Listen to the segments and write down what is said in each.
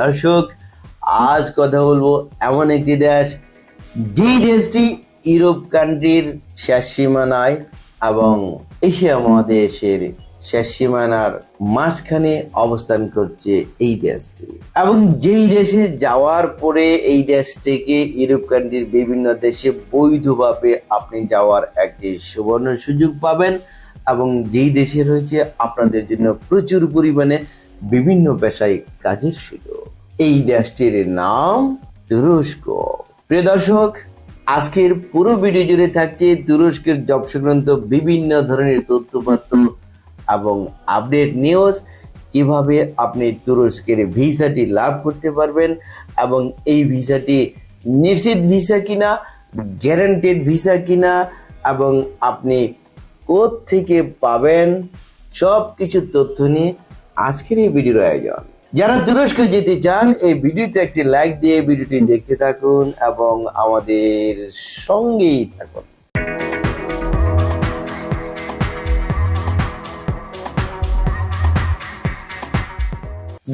দর্শক, আজ কথা বলব এমন একটি দেশ, যে দেশটি ইউরোপ কান্ট্রির শেষ সীমানায় এবং এশিয়া মহাদেশের শেষ সীমানার মাঝখানে অবস্থান করছে এই দেশটি। এবং যেই দেশে যাওয়ার পরে এই দেশ থেকে ইউরোপ কান্ট্রির বিভিন্ন দেশে বৈধভাবে আপনি যাওয়ার একটি সুবর্ণ সুযোগ পাবেন এবং যেই দেশে রয়েছে আপনাদের জন্য প্রচুর পরিমাণে বিভিন্ন পেশায় কাজের সুযোগ। এই দেশটির নাম তুরস্ক। প্রিয় দর্শক, আজকের পুরো ভিডিও জুড়ে থাকছে তুরস্কের জব সংক্রান্ত বিভিন্ন ধরনের তথ্যপত্র এবং আপডেট নিউজ। কীভাবে আপনি তুরস্কের ভিসাটি লাভ করতে পারবেন এবং এই ভিসাটি নিশ্চিত ভিসা কিনা গ্যারান্টেড ভিসা কিনা এবং আপনি থেকে পাবেন সব কিছু তথ্য নিয়ে আজকের এই ভিডিওর আয়োজন। যারা তুরস্ক যেতে চান, এই ভিডিওতে একটি লাইক দিয়ে ভিডিওটি দেখতে থাকুন এবং আমাদের সঙ্গেই থাকুন।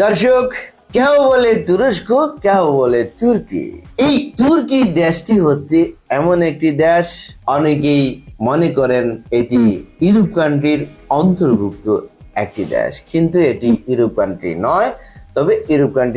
দর্শক কেউ বলে তুরস্ক কেউ বলে তুর্কি? এই তুর্কি দেশটি হচ্ছে এমন একটি দেশ, অনেকেই মনে করেন এটি ইউরোপ কান্ট্রির অন্তর্ভুক্ত। একটি দেশ। কিন্তু এটি ইউরোপ কান্ট্রি নয় তবে ইউরোপ কান্ট্রি